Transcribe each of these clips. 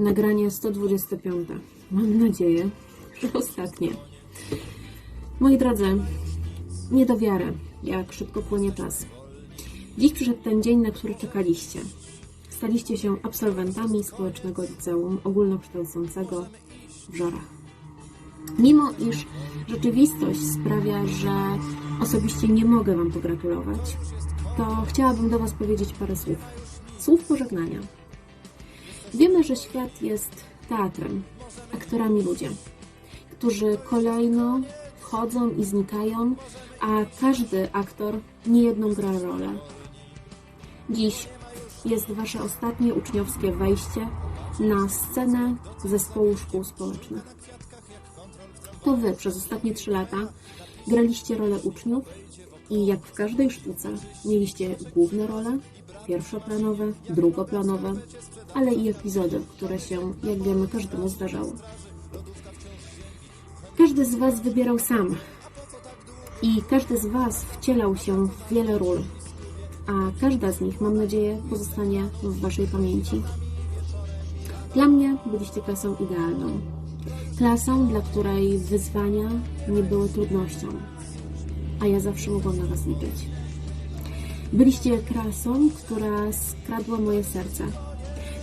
Nagranie 125. Mam nadzieję, że ostatnie. Moi drodzy, nie do wiary, jak szybko płynie czas. Dziś przyszedł ten dzień, na który czekaliście. Staliście się absolwentami społecznego liceum ogólnokształcącego w Żorach. Mimo iż rzeczywistość sprawia, że osobiście nie mogę Wam pogratulować, to chciałabym do Was powiedzieć parę słów. Słów pożegnania. Wiemy, że świat jest teatrem, aktorami ludzie, którzy kolejno wchodzą i znikają, a każdy aktor niejedną gra rolę. Dziś jest Wasze ostatnie uczniowskie wejście na scenę zespołu szkół społecznych. To Wy przez ostatnie trzy lata graliście rolę uczniów i jak w każdej sztuce mieliście główne role, pierwszoplanowe, drugoplanowe, ale i epizody, które się, jak wiemy, każdemu zdarzały. Każdy z Was wybierał sam i każdy z Was wcielał się w wiele ról, a każda z nich, mam nadzieję, pozostanie w Waszej pamięci. Dla mnie byliście klasą idealną. Klasą, dla której wyzwania nie były trudnością, a ja zawsze mogłam na Was liczyć. Byliście klasą, która skradła moje serce,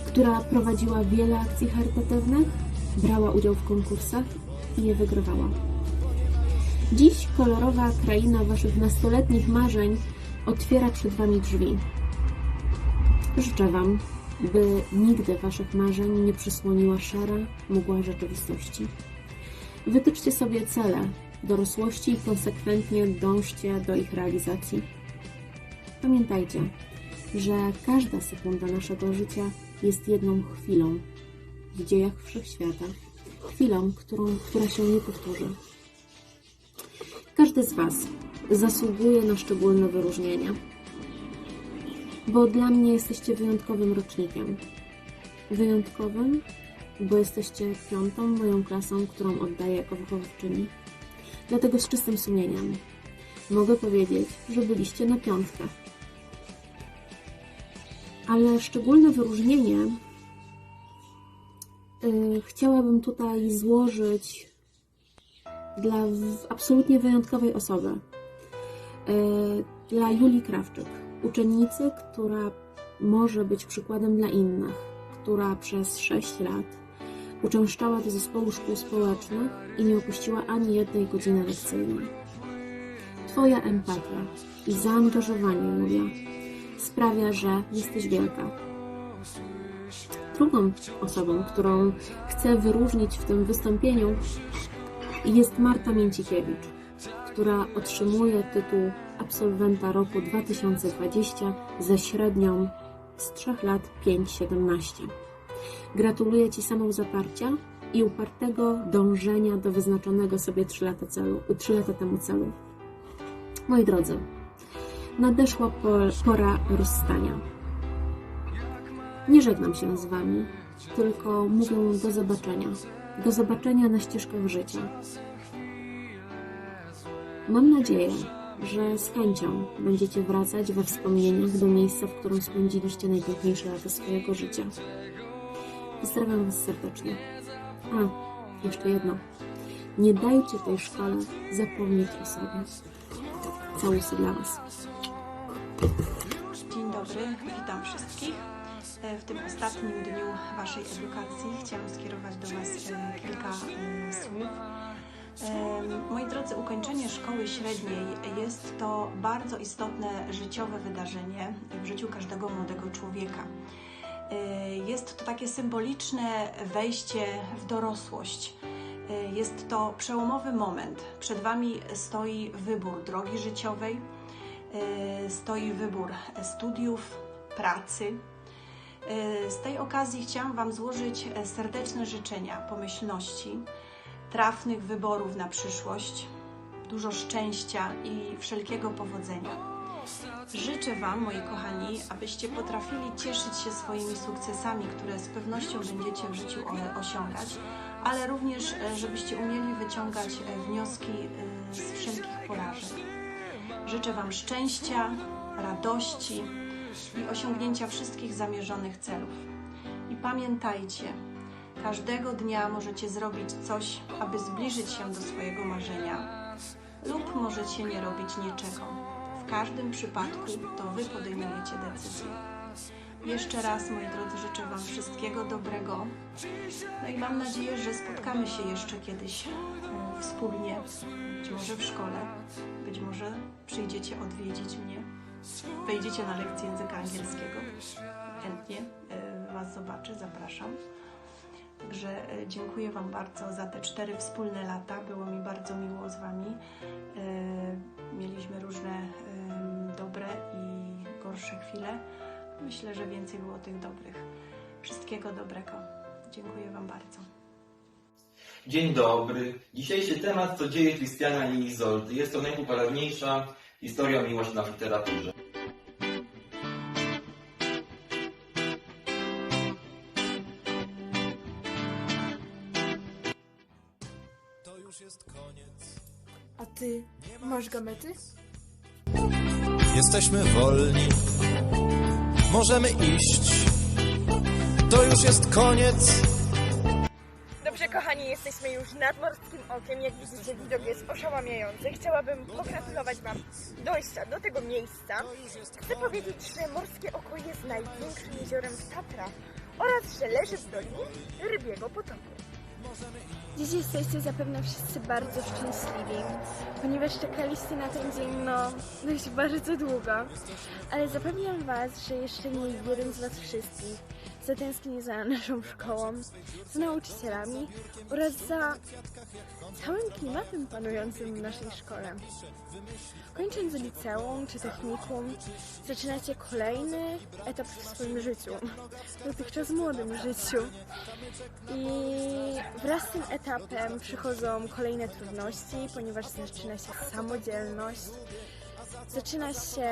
która prowadziła wiele akcji charytatywnych, brała udział w konkursach i je wygrywała. Dziś kolorowa kraina Waszych nastoletnich marzeń otwiera przed Wami drzwi. Życzę Wam, by nigdy Waszych marzeń nie przysłoniła szara mgła rzeczywistości. Wytyczcie sobie cele dorosłości i konsekwentnie dążcie do ich realizacji. Pamiętajcie, że każda sekunda naszego życia jest jedną chwilą w dziejach wszechświata, chwilą, którą, która się nie powtórzy. Każdy z Was zasługuje na szczególne wyróżnienia, bo dla mnie jesteście wyjątkowym rocznikiem. Wyjątkowym, bo jesteście piątą moją klasą, którą oddaję jako wychowawczyni. Dlatego z czystym sumieniem mogę powiedzieć, że byliście na piątkę. Ale szczególne wyróżnienie y, chciałabym tutaj złożyć dla absolutnie wyjątkowej osoby. Y, dla Julii Krawczyk, uczennicy, która może być przykładem dla innych, która przez 6 lat uczęszczała do zespołu szkół społecznych i nie opuściła ani jednej godziny lekcyjnej. Twoja empatia i zaangażowanie, Julia, sprawia, że jesteś wielka. Drugą osobą, którą chcę wyróżnić w tym wystąpieniu, jest Marta Mięcikiewicz, która otrzymuje tytuł absolwenta roku 2020 ze średnią z 3 lat 5,17. Gratuluję Ci samozaparcia i upartego dążenia do wyznaczonego sobie 3 lata, celu, 3 lata temu celu. Moi drodzy, nadeszła po- pora rozstania. Nie żegnam się z Wami, tylko mówię do zobaczenia. Do zobaczenia na ścieżkach życia. Mam nadzieję, że z chęcią będziecie wracać we wspomnieniach do miejsca, w którym spędziliście najpiękniejsze lata swojego życia. Pozdrawiam Was serdecznie. A, jeszcze jedno. Nie dajcie tej szkole zapomnieć o sobie. Całusy dla Was. Dzień dobry, witam wszystkich. E, W tym ostatnim dniu Waszej edukacji chciałam skierować do Was e, kilka e, słów. E, Moi drodzy, ukończenie szkoły średniej jest to bardzo istotne życiowe wydarzenie w życiu każdego młodego człowieka. Jest to takie symboliczne wejście w dorosłość. Jest to przełomowy moment. Przed Wami stoi wybór drogi życiowej, stoi wybór studiów, pracy. E, Z tej okazji chciałam Wam złożyć e, serdeczne życzenia, pomyślności, trafnych wyborów na przyszłość, dużo szczęścia i wszelkiego powodzenia. Życzę Wam, moi kochani, abyście potrafili cieszyć się swoimi sukcesami, które z pewnością będziecie w życiu osiągać, ale również, e, żebyście umieli wyciągać e, wnioski e, z wszelkich porażek. Życzę Wam szczęścia, radości i osiągnięcia wszystkich zamierzonych celów. I pamiętajcie, Każdego dnia możecie zrobić coś, aby zbliżyć się do swojego marzenia, lub możecie nie robić niczego. W każdym przypadku to Wy podejmujecie decyzję. Jeszcze raz, moi drodzy, życzę Wam wszystkiego dobrego. No i mam nadzieję, że spotkamy się jeszcze kiedyś e, wspólnie, być może w szkole, być może przyjdziecie odwiedzić mnie, wejdziecie na lekcję języka angielskiego. Chętnie e, Was zobaczę, zapraszam. Także e, dziękuję Wam bardzo za te cztery wspólne lata. Było mi bardzo miło z Wami. Mieliśmy różne dobre i gorsze chwile. Myślę, że więcej było tych dobrych. Wszystkiego dobrego. Dziękuję Wam bardzo. Dzień dobry. Dzisiejszy temat to dzieje Krystiana i Izoldy. Jest to najpopularniejsza historia miłosna w literaturze. A ty masz gamety? Jesteśmy wolni, możemy iść. To już jest koniec. Dobrze, kochani, jesteśmy już nad morskim okiem. Jak widzicie, widok jest oszałamiający. Chciałabym pogratulować Wam dojścia do tego miejsca. Chcę powiedzieć, że morskie oko jest największym jeziorem w Tatrach oraz, że leży w dolinie Rybiego Potoku. Dziś jesteście zapewne wszyscy bardzo szczęśliwi, ponieważ czekaliście na ten dzień, no, dość bardzo długo. Ale zapewniam Was, że jeszcze nie jeden z Was wszystkich zatęskni za naszą szkołą, za nauczycielami oraz za całym klimatem panującym w naszej szkole. Kończąc liceum czy technikum, zaczynacie kolejny etap w swoim życiu, dotychczas młodym życiu. I wraz z tym etapem przychodzą kolejne trudności, ponieważ zaczyna się samodzielność, zaczyna się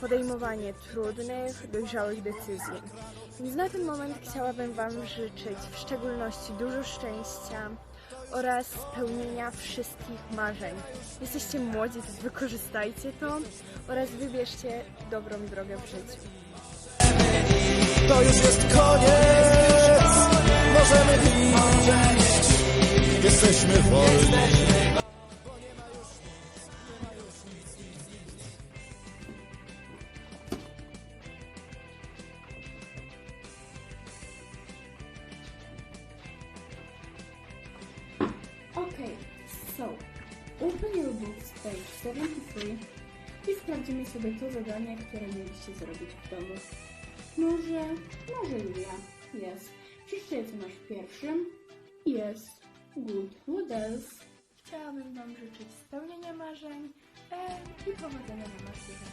podejmowanie trudnych, dojrzałych decyzji. Więc na ten moment chciałabym Wam życzyć w szczególności dużo szczęścia oraz spełnienia wszystkich marzeń. Jesteście młodzi, więc wykorzystajcie to oraz wybierzcie dobrą drogę w życiu. To już jest koniec. Możemy iść. Jesteśmy wolni. So open your books page 73 i sprawdzimy sobie to zadanie, które mieliście zrobić w domu. Może, może Julia. Jest. Przeczytaj co masz pierwszym. Jest. Good. What else? Chciałabym Wam życzyć spełnienia marzeń e, i powodzenia na maturze.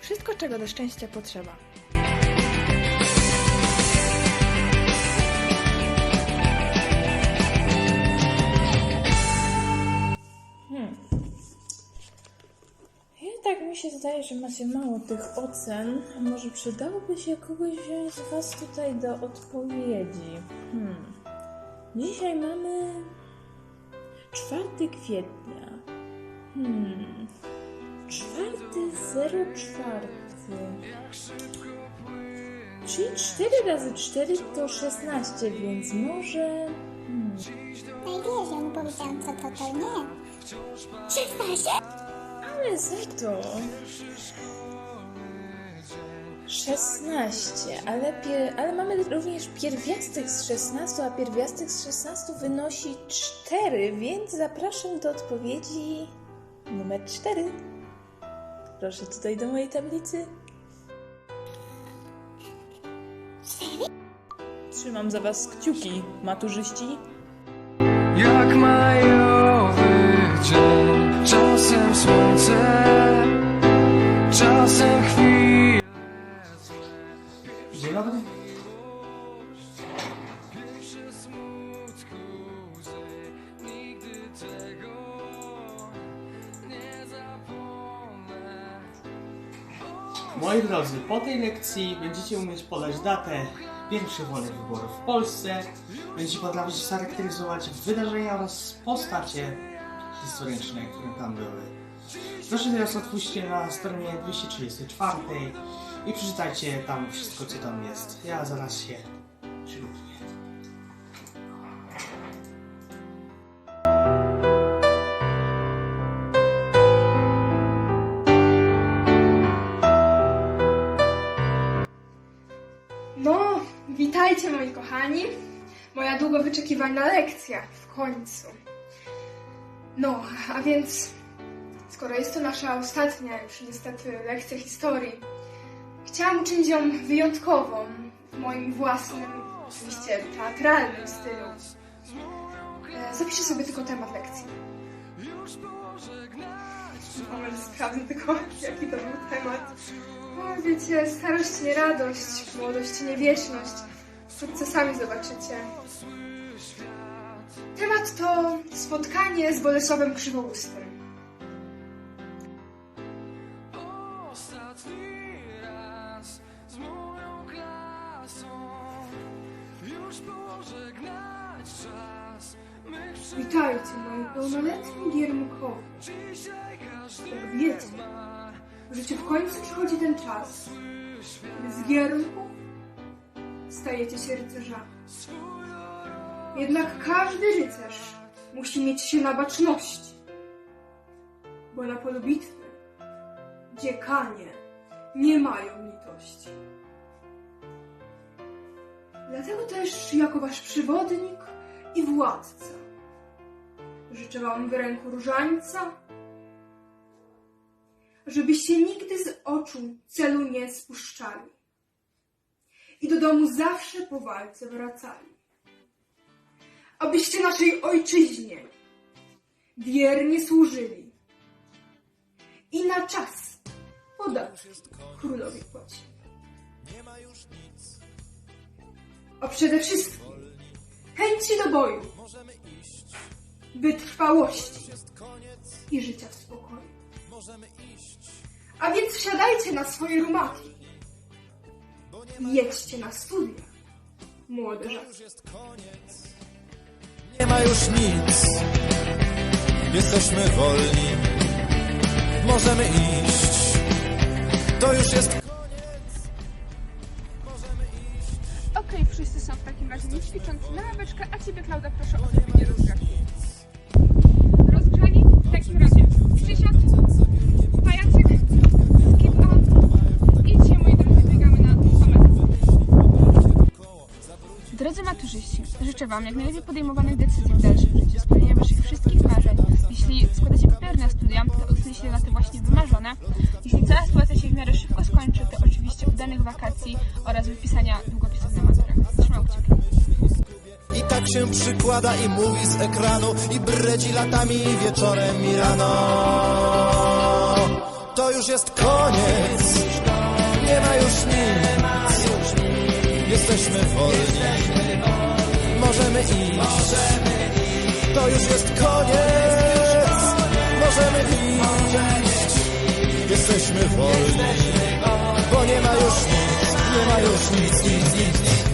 Wszystko, czego do szczęścia potrzeba. Się zdaje, że macie mało tych ocen. Może przydałoby się kogoś wziąć z Was tutaj do odpowiedzi. Hmm. Dzisiaj mamy 4 kwietnia. Hmm. 4 04. Czyli 4 razy 4 to 16, więc może. Hmm. No wiesz, ja mu powiedziałam, co to, to nie. 16? Ale za to 16, ale, pier, ale mamy również pierwiastek z 16, a pierwiastek z 16 wynosi 4, więc zapraszam do odpowiedzi numer 4. Proszę tutaj do mojej tablicy. Trzymam za Was kciuki, maturzyści. Jak majowy Moi drodzy, po tej lekcji będziecie umieć podać datę pierwszych wolnych wyborów w Polsce. Będziecie potrafić charakteryzować wydarzenia oraz postacie historyczne, które tam były. Proszę teraz otwórzcie na stronie 234 i przeczytajcie tam wszystko, co tam jest. Ja zaraz się przygotuję. Witajcie moi kochani. Moja długo wyczekiwana lekcja w końcu. No, a więc skoro jest to nasza ostatnia już niestety lekcja historii, chciałam uczynić ją wyjątkową w moim własnym, oczywiście teatralnym stylu. E, Zapiszę sobie tylko temat lekcji. Moment, sprawdzę tylko, jaki to był temat. No, wiecie, starość nie radość, młodość nie wieczność. Wkrótce sami zobaczycie. Temat to spotkanie z Bolesławem Krzywoustym. Witajcie, moi pełnoletni giermkowie. Jak wiecie, w życiu w końcu przychodzi ten czas, kiedy z giermków stajecie się rycerzami. Jednak każdy rycerz musi mieć się na baczności, bo na polu bitwy dziekanie nie mają litości. Dlatego też jako wasz przewodnik i władca życzę wam w ręku różańca, żebyście nigdy z oczu celu nie spuszczali i do domu zawsze po walce wracali. Abyście naszej ojczyźnie wiernie służyli i na czas podatki królowi płacili. A przede wszystkim chęci do boju, wytrwałości i życia w spokoju. A więc wsiadajcie na swoje rumaki jedźcie na studia, młode żaby. Nie ma już nic. Jesteśmy wolni. Możemy iść. To już jest Okej, wszyscy są w takim razie nie ćwicząc na ławeczkę, a ciebie Klauda proszę o zrobienie rozgrzewki. Wam jak najlepiej podejmowanych decyzji w dalszym życiu, spełnienia Waszych wszystkich marzeń. Jeśli składacie papiery na studia, to uznajcie na te właśnie wymarzone. Jeśli cała sytuacja się w miarę szybko skończy, to oczywiście udanych wakacji oraz wypisania długopisów na maturę. Trzymam kciuki. I tak się przykłada i mówi z ekranu I bredzi latami wieczorem i rano To już jest koniec Nie ma już nic Jesteśmy wolni Możemy iść. To już jest koniec. Możemy iść. Jesteśmy wolni. Bo nie ma już nic Nie ma już nic, nic, nic, nic